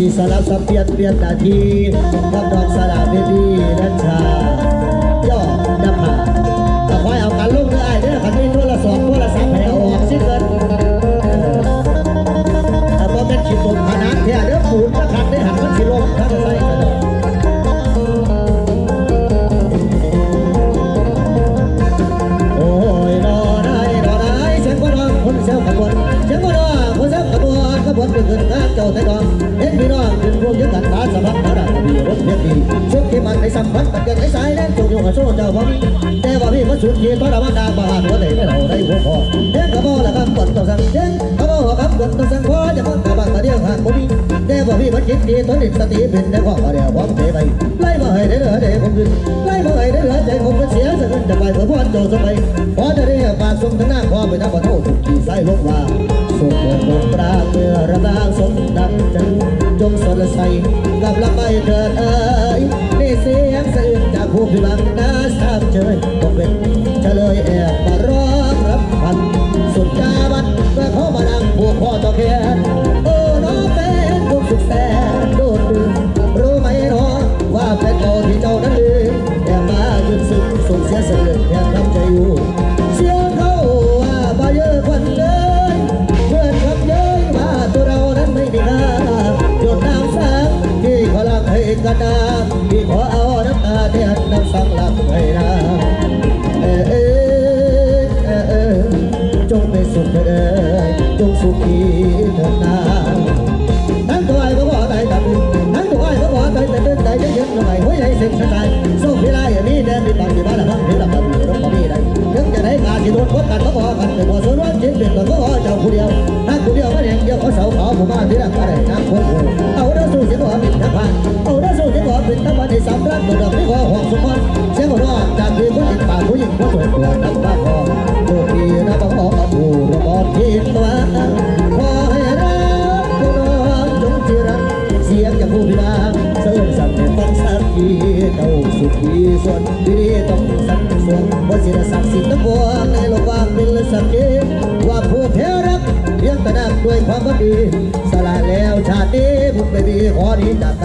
สีสลับสับเปลี่ยนเปลี่ยนนาทีนับดอกสลับเบบี้นัชชาย่อนับผาเอาคอยเอากันล ว่าพี่มันสุดที่ตอนละวันดาบาหัวใจไม่เราได้หัวคอเห็นขบวนละคำกดต้องสั่งเห็นขบวนคำกดต้องสั่งพอจะมันกะบังกะเดียวหางบ่มีแต่ว่าพี่มันคิดดีตอนนี้สติเป็นในข้อเดียวพร้อมเทไปไล่มาให้ได้เหลือได้ผมขึ้นไล่มาให้ได้เหลือใจผมก็เสียสะขึ้นจะไปเพื่อพ่อโจสมัยพอจะได้ฝาส่งทั้งหน้าความเป็นนักบอลโทษถูกขี่ไส้ลงว่าส่งเดินลงปราเมื่อระบาสมดังจังจงสดใสกับลำไปเถิดเอ้ยนี่เสียงสะอื้นจากผู้พิบังนาสามเชยต้องเป็น กันดาที่ขอเอาน้ำตาเทียนน้ำสังลังให้นาเออเออเออจงเป็นสุขเถิดจงสุขีเถิดนาทั้งตัวไอ้ก็บอกใจตัดทั้งตัวไอ้ก็บอกใจแต่เดินใจเย็นๆหน่อยหัวใจเส้นสายสู้พิลายอย่างนี้เดินมีบางที่บ้านละพังที่ลำบากอยู่รบก็มีได้ถึงจะได้กาที่โดนพบกันก็พอกันแต่พอส่วนว่าจิตเป็นก็พอเจ้าผู้เดียวถ้าผู้เดียวก็เดียวเดียวเขาเสาขาวผู้บ้าที่รักอะไรน้ำคนหูเอาเด้องสู้เสียงหัวเป็นทั้งพัน สามรักเมื่อดอกที่ขอหอกสมบัติเสียงหัวเราะจากที่ผู้หญิงป่าผู้หญิงผู้สวยตัวน้ำตาคอโลกีนะบังบอกผู้ระบอดที่ตัวขอให้รักผู้น้องจงจีรักเสียงจากผู้พิบางเสื่อมสั่งฟังสักทีเจ้าสุขีส่วนดีต้องสั่งส่วนว่าสิรศักดิ์สิทธิ์ตะบัวในโลกว่างเป็นสักทีว่าผู้แพ้รักเพียงแต่นับด้วยความบัดีสลายแล้วชาตินี้บุญไม่มีขอนี้จากใจ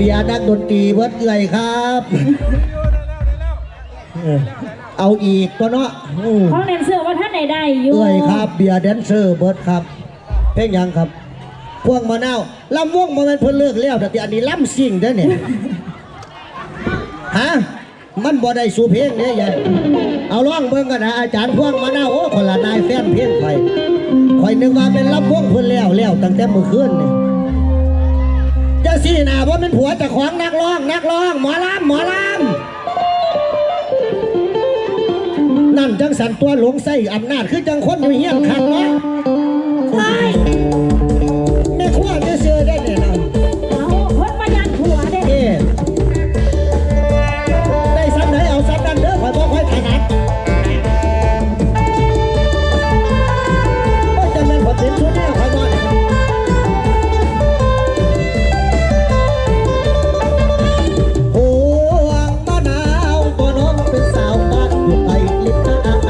เบียร์นักดนตรีเบิดเอื้อยครับ เออเอาอีกตัวเนาะอืมห้องเรียนเสื้อว่าท่านไหนได้อยู่เอื้อยครับ เบียร์แดนเซอร์เบิดครับ เพลงหยังครับ พวงมะนาวลำวงมาเป็นเพิ่นเลิกแล้วแต่อันนี้ลำซิ่งเด้อเนี่ยฮะมันบ่ได้สู่เพลงเนี่ยยายเอาร้องเบิ่งกันนะอาจารย์พวงมะนาวโอ้คนละนายแฟนเพลงไฟข่อยนึกว่าเป็นลำวงเพิ่นแล้วแล้วตั้งแต่เมื่อคืนนี่ จะสี่หนาว่าเป็นผัวเจะของนักร้อง นักร้อง หมอลำหมอลำนั่นจังสันตัวหลวงไส้อำนาจคือจังคนอยู่เฮียนขัดเนาะใช่แม่ขั้วจะเสือได้ ไกลลิตาคิดถึงพี่จึงได้มา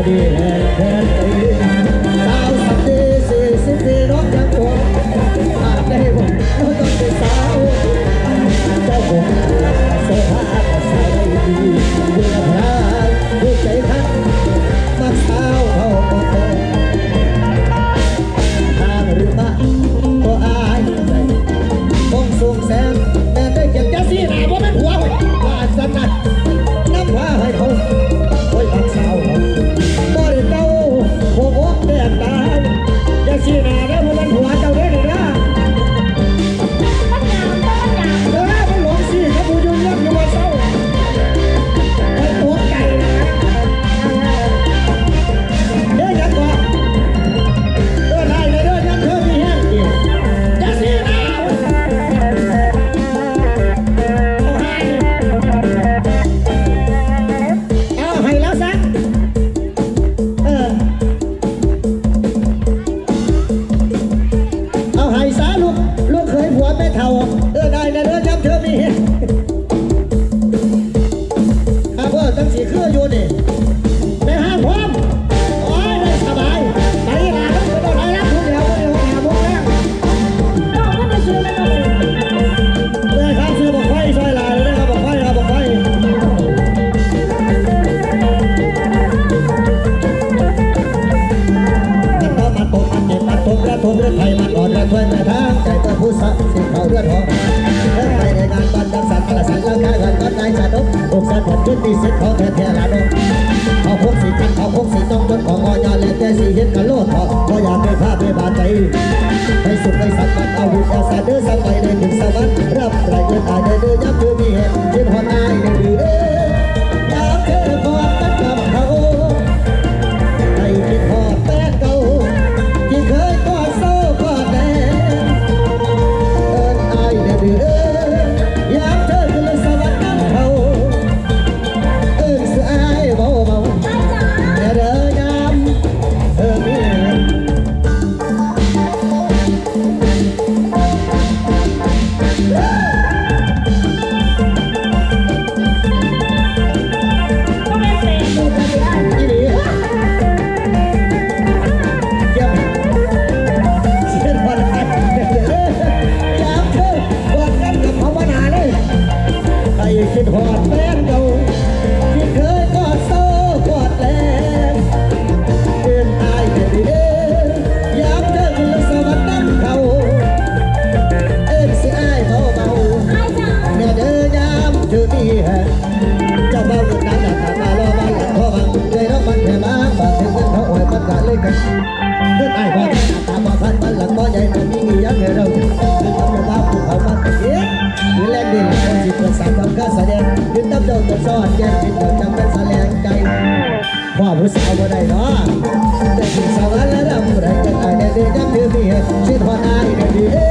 Everybody, everybody. เช่นว่าไอ้เดีย